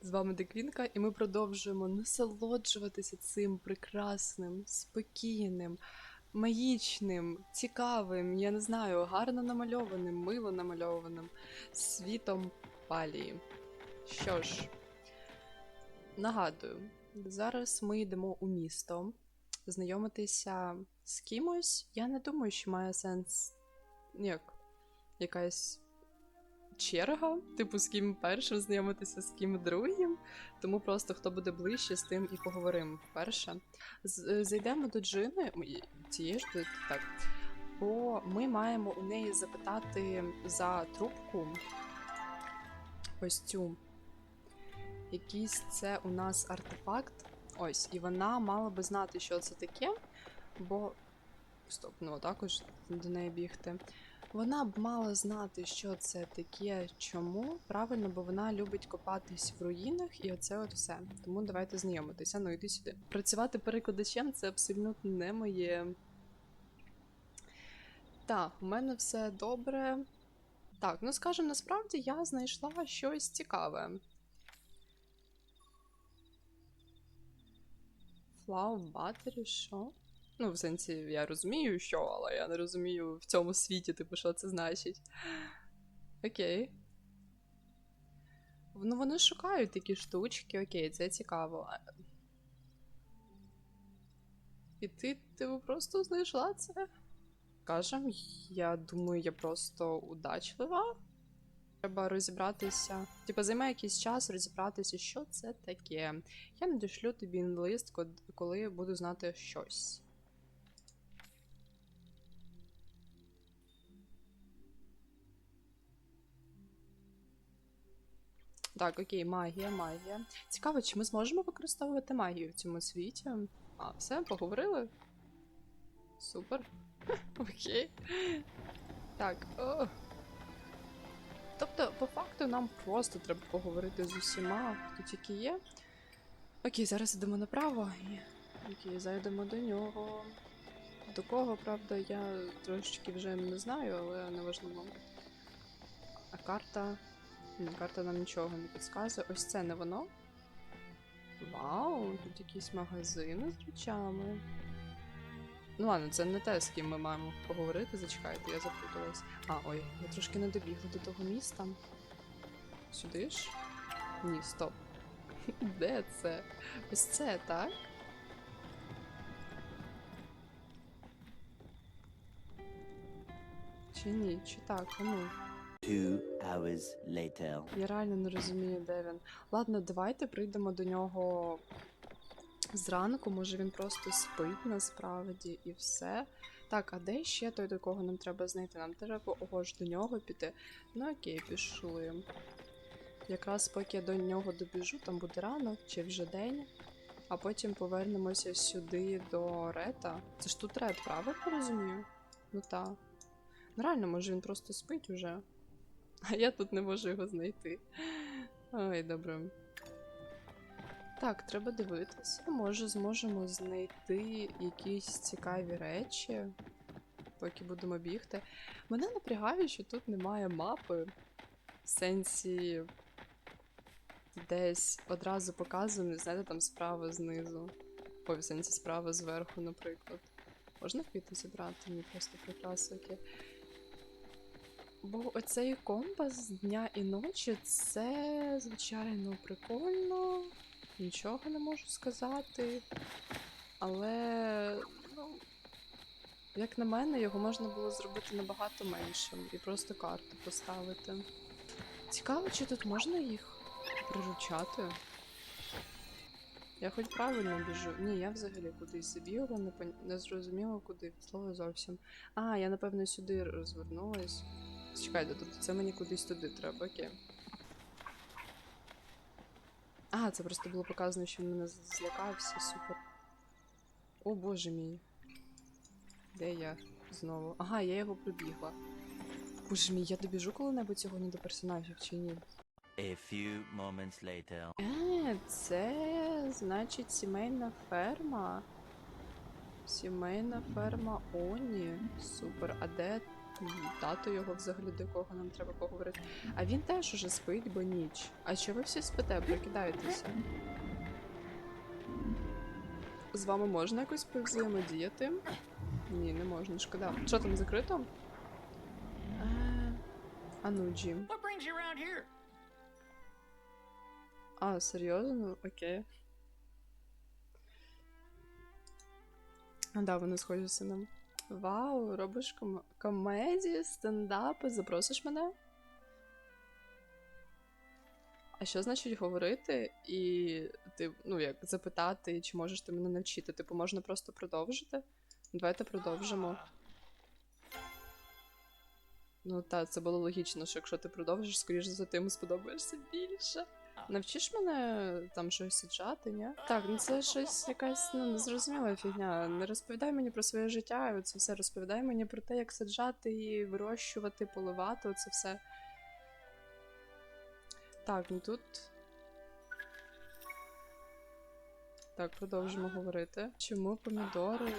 З вами Деквінка, і ми продовжуємо насолоджуватися цим прекрасним, спокійним, магічним, цікавим, я не знаю, гарно намальованим, мило намальованим світом палії. Що ж, нагадую, зараз ми йдемо у місто знайомитися з кимось. Я не думаю, що має сенс як якась черга, типу, з ким першим знайомитися, з ким другим. Тому просто хто буде ближче, з тим і поговоримо вперше. Е, Зайдемо до Джини, цієї ж так. Бо ми маємо у неї запитати за трубку ось цю. Якийсь це у нас артефакт. Ось, і вона мала би знати, що це таке, бо. Стоп, ну також до неї бігти. Вона б мала знати, що це таке, чому. Правильно, бо вона любить копатись в руїнах, і оце от все. Тому давайте знайомитися. Ну, йди сюди. Працювати перекладачем це абсолютно не моє. Так, у мене все добре. Так, ну скажімо, насправді я знайшла щось цікаве. Флау Батері, що? Ну, в сенсі, я розумію, що, але я не розумію в цьому світі, типу, що це значить. Окей. Ну, вони шукають такі штучки, окей, це цікаво. І ти, типу, просто знайшла це? Кажем, я думаю, я просто удачлива. Треба розібратися. Типу, займе якийсь час розібратися, що це таке. Я надішлю тобі лист, коли буду знати щось. Так, окей, магія, магія. Цікаво, чи ми зможемо використовувати магію в цьому світі? А, все, поговорили? Супер. Окей. Так. О. Тобто, по факту, нам просто треба поговорити з усіма, хто тільки є. Окей, зараз йдемо направо. Окей, зайдемо до нього. До кого, правда, я трошечки вже не знаю, але неважливо. А карта. Карта нам нічого не підказує. Ось це не воно. Вау, тут якісь магазини з речами. Ну ладно, це не те, з ким ми маємо поговорити. Зачекайте, я запуталась. А, ой, я трошки не добігла до того міста. Сюди ж? Ні, стоп. Де це? Ось це, так? Чи ні? Чи так? Ну. Two hours later. Я реально не розумію, де він. Ладно, давайте прийдемо до нього зранку. Може він просто спить насправді і все. Так, а де ще той, до кого нам треба знайти? Нам треба ого ж до нього піти. Ну окей, пішли. Якраз поки я до нього добіжу, там буде ранок чи вже день, а потім повернемося сюди до Рета. Це ж тут Рет, правильно розумію? Ну так. Ну реально, може він просто спить уже. А я тут не можу його знайти. Ой, добре. Так, треба дивитися. Може, зможемо знайти якісь цікаві речі, поки будемо бігти. Мене напрягає, що тут немає мапи. В сенсі десь одразу показано, знаєте, там справа знизу. Ой, в сенсі справа зверху, наприклад. Можна квіти зібрати? Мені просто прикрасики. Бо оцей компас дня і ночі це, звичайно, прикольно. Нічого не можу сказати. Але, ну, як на мене, його можна було зробити набагато меншим і просто карту поставити. Цікаво, чи тут можна їх приручати? Я хоч правильно біжу. Ні, я взагалі кудись забігла, не, пон... не зрозуміла куди. Слово зовсім. А, я напевно сюди розвернулась. Чекайте, тобто це мені кудись туди треба, окей. А, це просто було показано, що він мене злякався, супер. О боже мій. Де я знову? Ага, я його прибігла. Боже мій, я добіжу коли-небудь сьогодні до персонажів чи ні? A few moments later. Е, це значить сімейна ферма. Сімейна ферма Оні. Супер. А де тато його взагалі до кого нам треба поговорити. А він теж уже спить, бо ніч. А що ви всі спите? Прокидайтеся. З вами можна якось повзаємодіяти? Ні, не можна, шкода. Що там закрито? Е, А ну, Джим. А, серйозно? Окей. А, да, вони схожі з сином. Вау, робиш ком- комедії, стендапи, запросиш мене? А що значить говорити і ти, ну, як запитати, чи можеш ти мене навчити? Типу, можна просто продовжити? Давайте продовжимо. Ну так, це було логічно, що якщо ти продовжиш, скоріш за все, ти йому сподобаєшся більше. Навчиш мене там щось саджати, ні? Так, ну це щось якась ну, незрозуміла фігня. Не розповідай мені про своє життя, і оце все розповідай мені про те, як саджати і вирощувати, поливати, оце все. Так, ну тут. Так, продовжимо говорити. Чому помідори?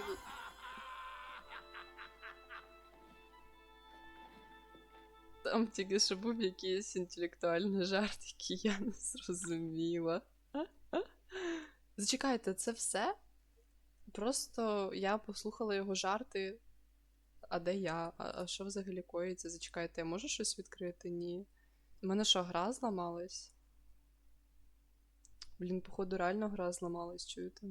Там тільки що був якийсь інтелектуальний жарт, який я не зрозуміла. Зачекайте, це все? Просто я послухала його жарти. А де я? А, а що взагалі коїться? Зачекайте, я можу щось відкрити? Ні. У мене що, гра зламалась? Блін, походу, реально гра зламалась, чуєте?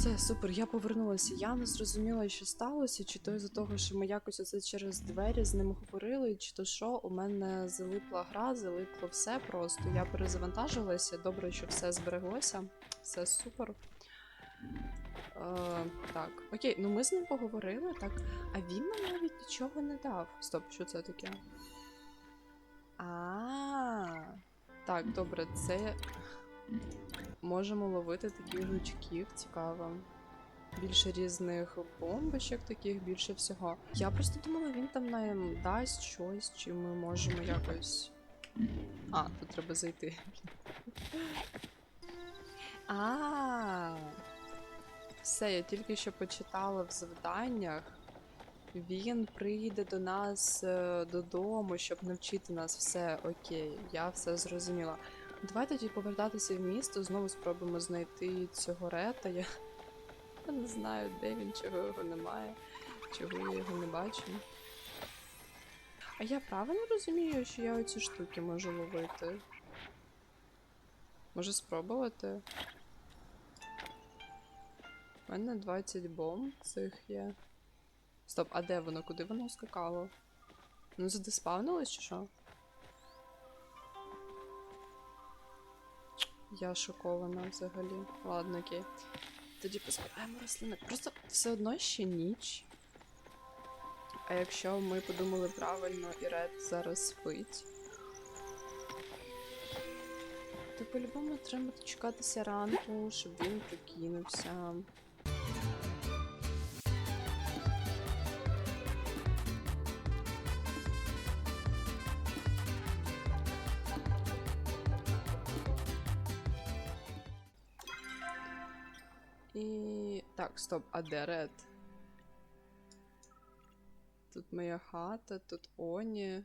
Все, супер, я повернулася. Я не зрозуміла, що сталося, чи то із-за того, що ми якось оце через двері з ним говорили, чи то що, у мене залипла гра, залипло все просто. Я перезавантажилася. Добре, що все збереглося. Все супер. Е, так, окей, ну ми з ним поговорили, так. А він нам навіть нічого не дав. Стоп, що це таке? А, так, добре, це можемо ловити таких жучків, цікаво. Більше різних бомбочок таких, більше всього. Я просто думала, він там нам дасть щось, чи ми можемо якось. А, тут треба зайти. А. Все, я тільки що почитала в завданнях. Він прийде до нас е, додому, щоб навчити нас все окей. Я все зрозуміла. Давай тоді повертатися в місто, знову спробуємо знайти цього рета. Я, я не знаю, де він, чого його немає, чого я його не бачу. А я правильно розумію, що я оці штуки можу ловити? Може спробувати? У мене 20 бомб цих є. Стоп, а де воно? Куди воно скакало? Ну, задеспавнилось чи що? Я шокована взагалі. Ладно, окей. Тоді позбираємо рослини. Просто все одно ще ніч. А якщо ми подумали правильно і Ред зараз спить, то по-любому треба дочекатися ранку, щоб він прокинувся. І. Так, стоп, а де Ред? Тут моя хата, тут Оні.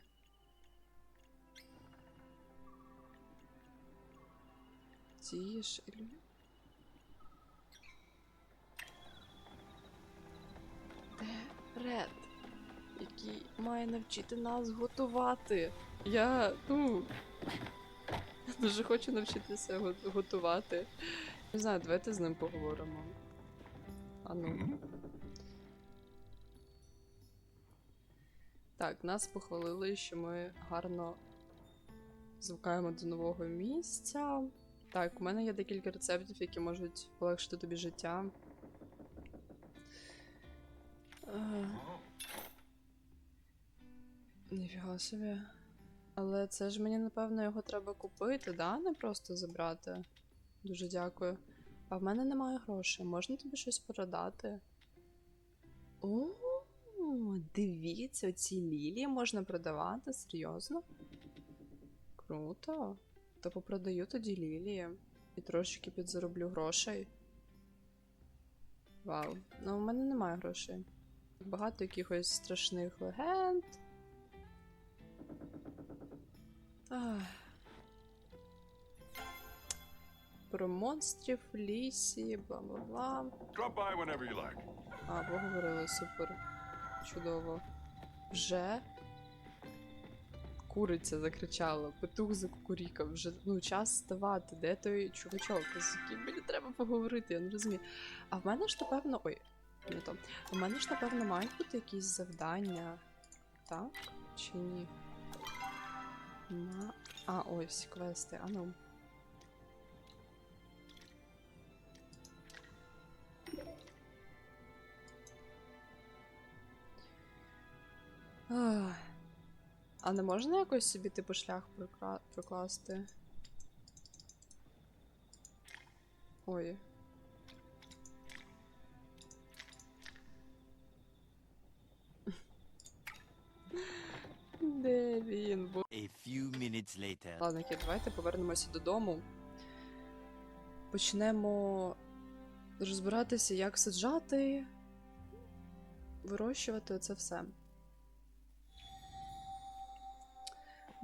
Тіш. Ілю... Де Ред? Який має навчити нас готувати. Я, ну. Дуже хочу навчитися готувати. Не знаю, давайте з ним поговоримо. А ну. Так, нас похвалили, що ми гарно звикаємо до нового місця. Так, у мене є декілька рецептів, які можуть полегшити тобі життя. Е, Ніфіга собі. Але це ж мені, напевно, його треба купити, да? Не просто забрати. Дуже дякую. А в мене немає грошей. Можна тобі щось продати? О, дивіться, ці лілії можна продавати, серйозно? Круто. Та попродаю тоді лілії і трошечки підзароблю грошей. Вау, ну в мене немає грошей. Багато якихось страшних легенд. Ах. Про монстрів в лісі, бла-бла-бла. Drop by like. А, поговорили, супер. Чудово. Вже куриця закричала, петух закукурікав, вже ну, час вставати. Де той чувачок, з яким мені треба поговорити, я не розумію. А в мене ж напевно. Ой, не то. У мене ж напевно мають бути якісь завдання. Так? Чи ні? На... А, ось квести, а ну. А не можна якось собі типу шлях прокра... прокласти? Ой. Де він? Бо... A few minutes later. Ладно, окей, давайте повернемося додому. Почнемо розбиратися, як саджати, вирощувати оце все.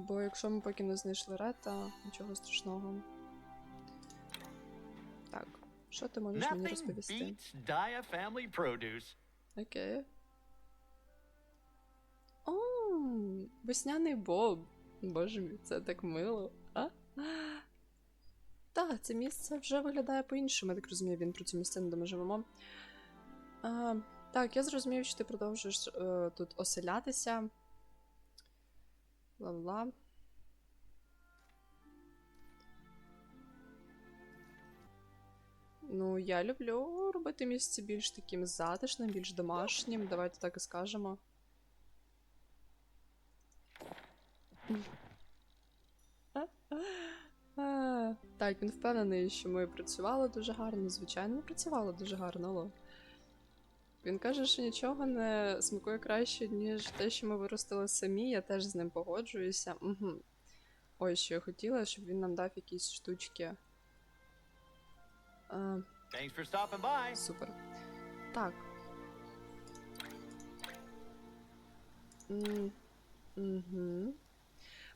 Бо якщо ми поки не знайшли рета, нічого страшного. Так, що ти можеш мені розповісти? Окей. О, весняний боб. Боже мій, це так мило. А? Так, це місце вже виглядає по-іншому, я так розумію, він про цю місцину, де ми живемо. А, так, я зрозумів, що ти продовжуєш е, тут оселятися. Ла-ла. Ну, я люблю робити місце більш таким затишним, більш домашнім. Давайте так і скажемо. Так, він впевнений, що ми працювали дуже гарно. Звичайно, ми працювали дуже гарно, алло. Він каже, що нічого не смакує краще, ніж те, що ми виростили самі. Я теж з ним погоджуюся. Угу. Ой, що я хотіла, щоб він нам дав якісь штучки. А, Thanks for stopping by. Супер. Так. М, Угу.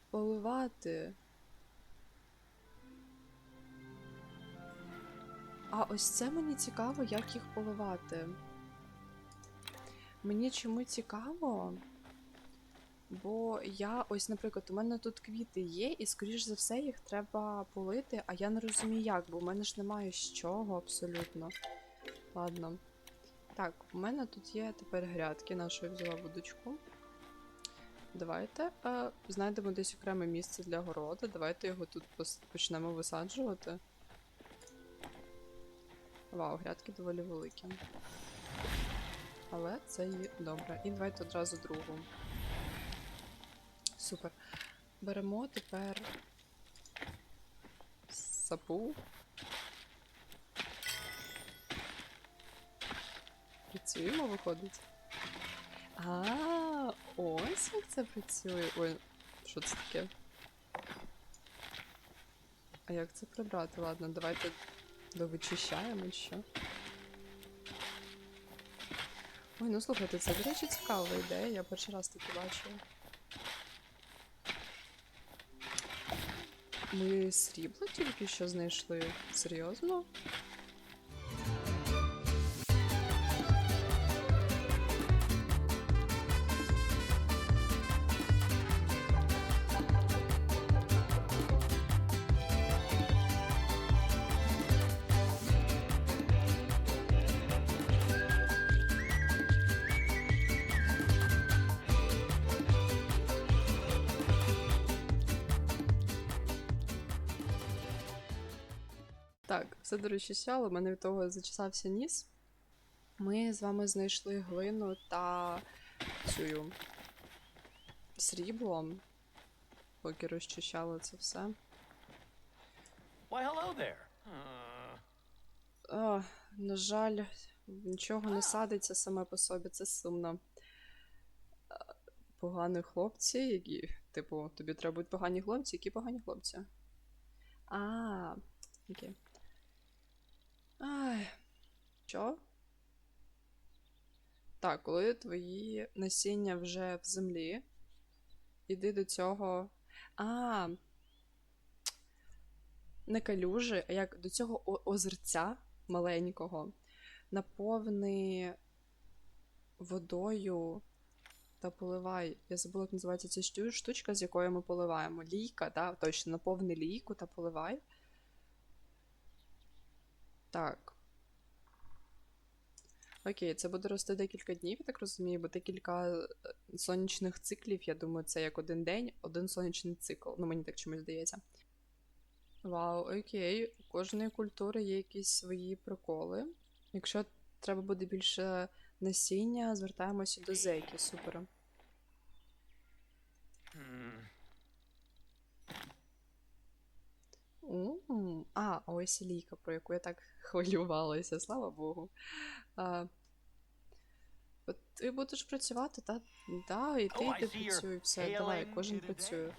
Поливати. А ось це мені цікаво, як їх поливати. Мені чому цікаво? Бо я, ось, наприклад, у мене тут квіти є, і, скоріш за все, їх треба полити, а я не розумію як, бо в мене ж немає з чого абсолютно. Ладно. Так, у мене тут є тепер грядки, на що я взяла водочку. Давайте е, знайдемо десь окреме місце для городу. Давайте його тут почнемо висаджувати. Вау, грядки доволі великі. Але це і добре. І давайте одразу другу. Супер. Беремо тепер сапу. Працюємо, виходить. А, ось як це працює. Ой, що це таке? А як це прибрати? Ладно, давайте довичищаємо що. Ой, ну слухайте, це, до речі, цікава ідея, я перший раз таке бачила. Ми срібло тільки що знайшли. Серйозно? Все до речі, сяло, у мене від того зачесався ніс. Ми з вами знайшли глину та цю срібло, поки розчищали це все. Why, hello there. Uh, А, на жаль, нічого не садиться саме по собі, це сумно. Погані хлопці, які. Типу, тобі треба бути погані хлопці, які погані хлопці. А, окей. Ай. Що? Так, коли твої насіння вже в землі, іди до цього. А. Не калюжі, а як до цього озерця маленького наповни водою та поливай. Я забула, як називається ця штучка, з якою ми поливаємо. Лійка, да? точно, наповни лійку та поливай. Так. Окей, це буде рости декілька днів, я так розумію, бо декілька е, сонячних циклів, я думаю, це як один день, один сонячний цикл. Ну, мені так чомусь здається. Вау, окей. У кожної культури є якісь свої приколи. Якщо треба буде більше насіння, звертаємося до зейки. Супер. Hmm. А, ось лійка, про яку я так хвилювалася, слава Богу. А, от ти будеш працювати, та? Да, і ти Oh, йди see працюй, все, давай, кожен працює.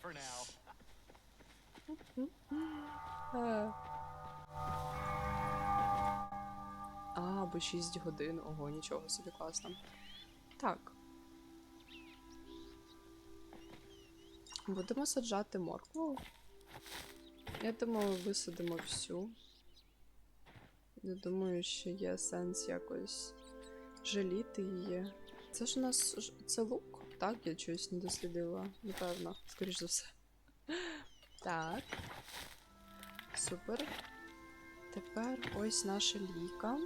А, або 6 годин. Ого, нічого собі класно. Так. Будемо саджати моркву. Я думаю, висадимо всю. Не думаю, що є сенс якось жаліти її. Це ж у нас це лук, так? Я чогось не дослідила, напевно, скоріш за все. Так. Супер. Тепер ось наша ліка.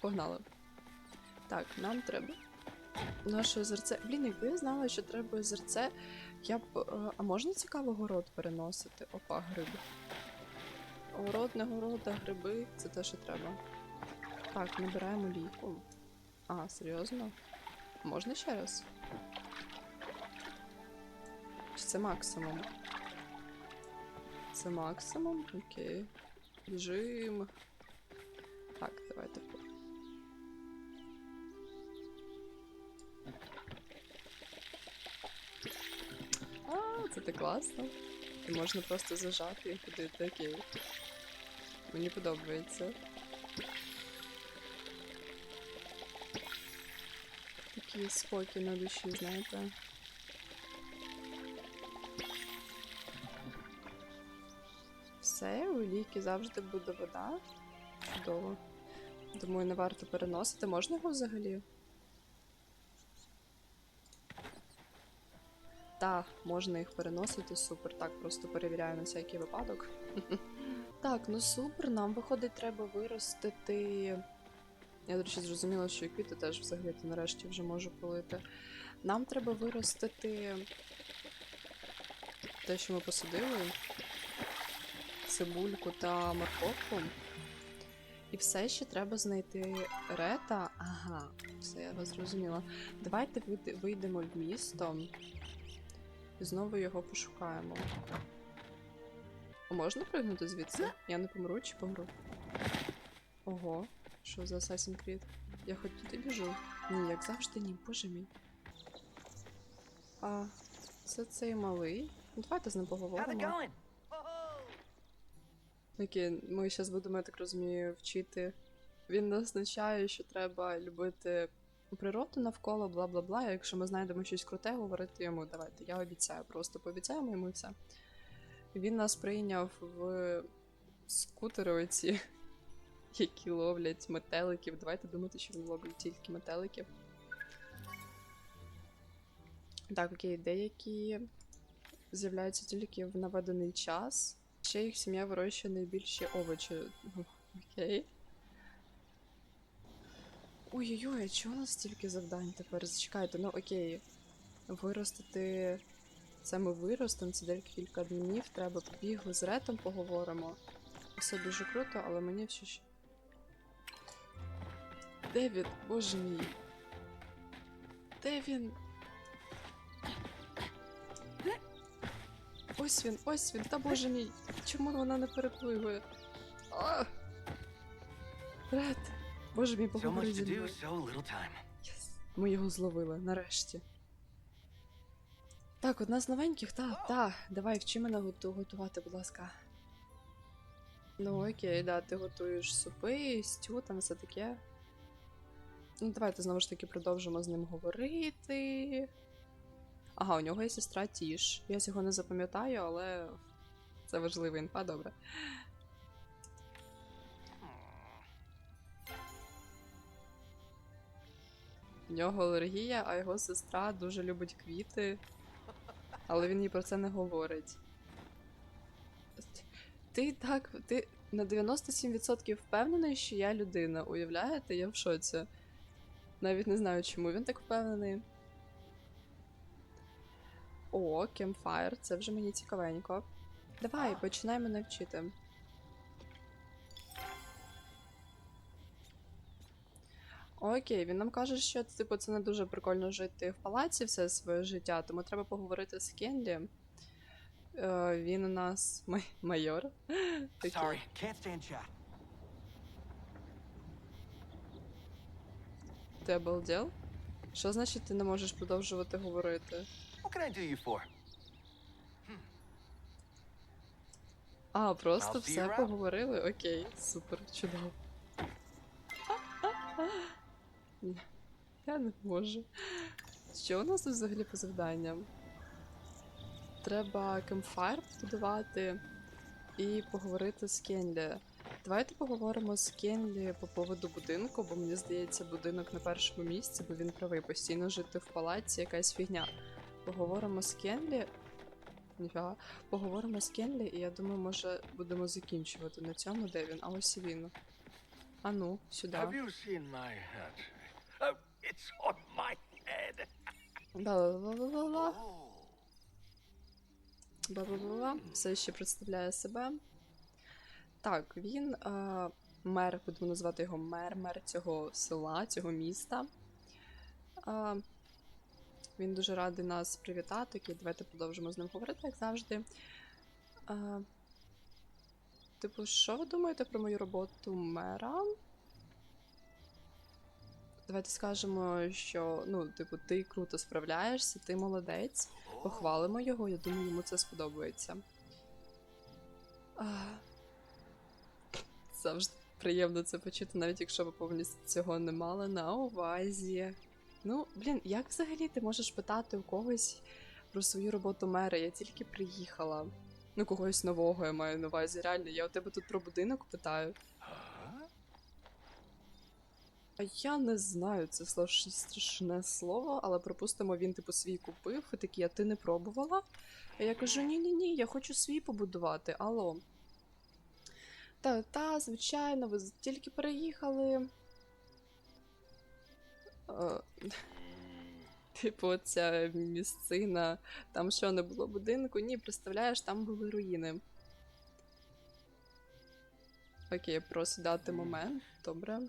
Погнали. Так, нам треба. Наше озерце. Блін, якби я знала, що треба озерце, я б. е, А можна цікаво город переносити? Опа, гриби. Город, не город, а гриби це те, що треба. Так, набираємо ліку. А, серйозно? Можна ще раз? Чи це максимум? Це максимум? Окей. Біжим. Так, давайте. Це так класно. І можна просто зажати і ходити. Окей. Мені подобається. Такий спокій на душі, знаєте. Все, у ліки завжди буде вода. Чудово. Думаю, не варто переносити. Можна його взагалі? Так, можна їх переносити, супер. Так, просто перевіряю на всякий випадок. Так, ну супер, нам виходить, треба виростити. Я, до речі, зрозуміла, що і квіти теж взагалі то нарешті вже можу полити. Нам треба виростити те, що ми посадили цибульку та морковку. І все ще треба знайти рета. Ага, все, я вас зрозуміла. Давайте вийдемо в місто знову його пошукаємо. А можна пригнути звідси? Я не помру чи помру? Ого, що за Assassin's Creed? Я хоч туди біжу? Ні, як завжди, ні, боже мій. А, це цей малий. Ну, давайте з ним поговоримо. Окей, ми зараз будемо, я так розумію, вчити. Він нас навчає, що треба любити природу навколо, бла бла бла. Якщо ми знайдемо щось круте, говорити йому, давайте, я обіцяю, просто пообіцяємо йому і все. Він нас прийняв в скутери які ловлять метеликів. Давайте думати, що він ловить тільки метеликів. Так, окей, деякі з'являються тільки в наведений час. Ще їх сім'я вирощує найбільші овочі. Окей. Ой-ой-ой, а чого у нас стільки завдань тепер? Зачекайте, ну окей. Виростити. Це ми виростемо, це декілька днів. Треба побігли з ретом, поговоримо. Все дуже круто, але мені все ще. Де він? Боже мій. Де він? Ось він, ось він, та боже мій. Чому вона не перепливує? Ред! Боже мій, зі мною. Єс. Ми його зловили, нарешті. Так, одна з новеньких, та, та. Давай вчи мене готувати, будь ласка. Ну окей, да, ти готуєш супи, стю, там все таке. Ну, давайте знову ж таки продовжимо з ним говорити. Ага, у нього є сестра Тіш. Я цього не запам'ятаю, але це важлива інфа, добре. У нього алергія, а його сестра дуже любить квіти, але він їй про це не говорить. Ти так, ти на 97% впевнений, що я людина. Уявляєте, я в шоці. Навіть не знаю, чому він так впевнений. О, кемфайр, це вже мені цікавенько. Давай, починай мене вчити. Окей, він нам каже, що типу, це не дуже прикольно жити в палаці все своє життя, тому треба поговорити з Кенлі. Е, він у нас май- майор. Sorry, can't stand shot. Ти обалдел? Що значить ти не можеш продовжувати говорити? What can I do you for? А, просто все поговорили? Окей, супер, чудово. Ні, Я не можу. Що у нас тут взагалі по завданням? Треба кемфайр побудувати і поговорити з Кенлі. Давайте поговоримо з Кенлі по поводу будинку, бо мені здається, будинок на першому місці, бо він правий. Постійно жити в палаці якась фігня. Поговоримо з Кенлі. Ніфіга. Поговоримо з Кенлі, і я думаю, може будемо закінчувати на цьому, де він. А ось і він. А ну, сюди. It's on my head. Ла-ла-ла-ла-ла. Oh. Ба-ба-ба-ба. Все ще представляє себе. Так, він е, мер, будемо назвати його мер, мер цього села, цього міста. Е, він дуже радий нас привітати. Окей, давайте продовжимо з ним говорити, як завжди. Е, типу, що ви думаєте про мою роботу мера? Давайте скажемо, що ну, типу, ти круто справляєшся, ти молодець. Похвалимо його, я думаю, йому це сподобається. А... Завжди приємно це почути, навіть якщо ви повністю цього не мали на увазі. Ну, блін, як взагалі ти можеш питати у когось про свою роботу мера? Я тільки приїхала. Ну, когось нового я маю на увазі. Реально, я у тебе тут про будинок питаю. Я не знаю, це страшне слово, але припустимо, він типу свій купив і такий, а ти не пробувала? А я кажу: ні, ні, я хочу свій побудувати. Алло. Та, та, звичайно, ви тільки переїхали. Типу, ця місцина, там що не було будинку? Ні, представляєш, там були руїни. Окей, просто дати момент, добре.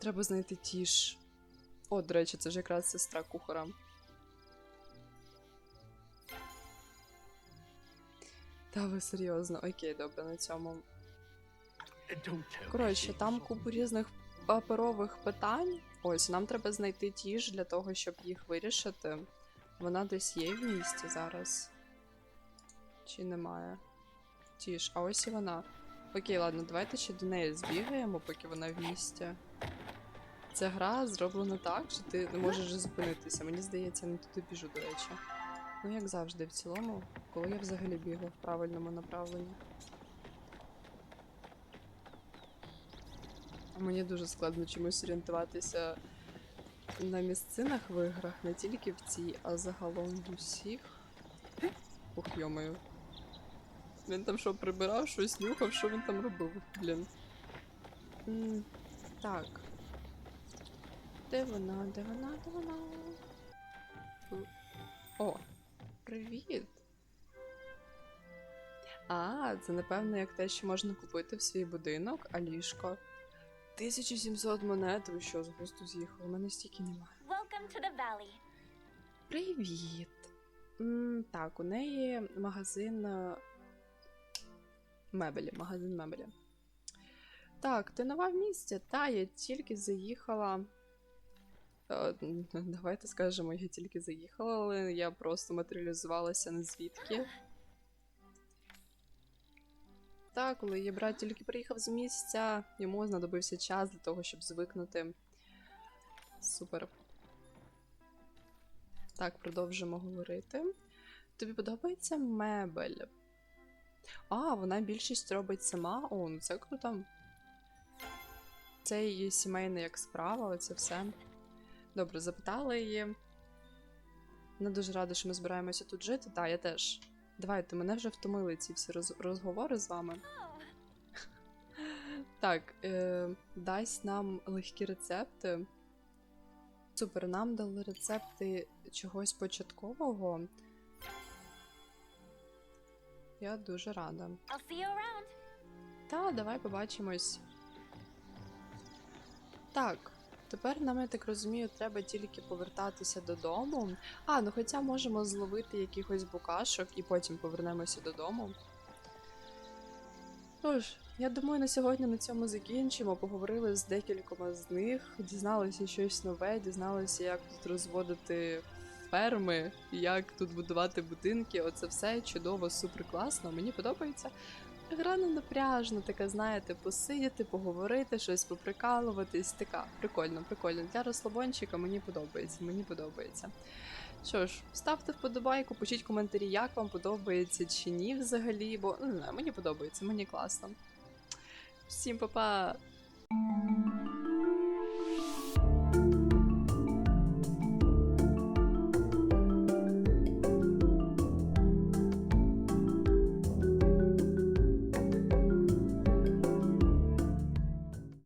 Треба знайти тіш. О, до речі, це ж якраз сестра кухара. Та ви серйозно, окей, добре, на цьому. Коротше, там купу різних паперових питань. Ось, нам треба знайти тіш для того, щоб їх вирішити. Вона десь є в місті зараз. Чи немає? Тіш, а ось і вона. Окей, ладно, давайте ще до неї збігаємо, поки вона в місті. Ця гра зроблена так, що ти не можеш зупинитися. Мені здається, не туди біжу, до речі. Ну, як завжди, в цілому, коли я взагалі бігла в правильному направленні. Мені дуже складно чомусь орієнтуватися на місцинах в іграх, не тільки в цій, а загалом в усіх. Ух, йомаю. Він там що, прибирав, щось нюхав, що він там робив, блін. Так. Де вона? Де вона? Де вона? О, привіт. А, це напевно як те, що можна купити в свій будинок, а ліжко. 1700 монет, ви що, з глузду з'їхали? У мене стільки немає. Welcome to the valley. Привіт. М, так, у неї магазин е, мебелі. Магазин мебелі. Так, ти нова в місті? Та, я тільки заїхала. М, Давайте скажемо, я тільки заїхала, але я просто матеріалізувалася не звідки. Так, коли її брат тільки приїхав з місця, йому знадобився час для того, щоб звикнути. Супер. Так, продовжимо говорити. Тобі подобається мебель? А, вона більшість робить сама. О, ну це круто. Це її сімейна як справа, оце все. Добре, запитали її. Вона дуже рада, що ми збираємося тут жити. Та, я теж. Давайте, мене вже втомили ці всі роз- розговори з вами. Так, е, дасть нам легкі рецепти. Супер, нам дали рецепти чогось початкового. Я дуже рада. Та, давай побачимось. Так, тепер нам, я так розумію, треба тільки повертатися додому. А, ну хоча можемо зловити якихось букашок і потім повернемося додому. Тож, я думаю, на сьогодні на цьому закінчимо. Поговорили з декількома з них, дізналися щось нове, дізналися, як тут розводити ферми, як тут будувати будинки. Оце все чудово, супер класно. Мені подобається. Гра не напряжна, така, знаєте, посидіти, поговорити, щось поприкалуватись. Така прикольно, прикольно. Для розслабончика мені подобається, мені подобається. Що ж, ставте вподобайку, пишіть коментарі, як вам подобається чи ні взагалі, бо ну, не знаю, мені подобається, мені класно. Всім па-па!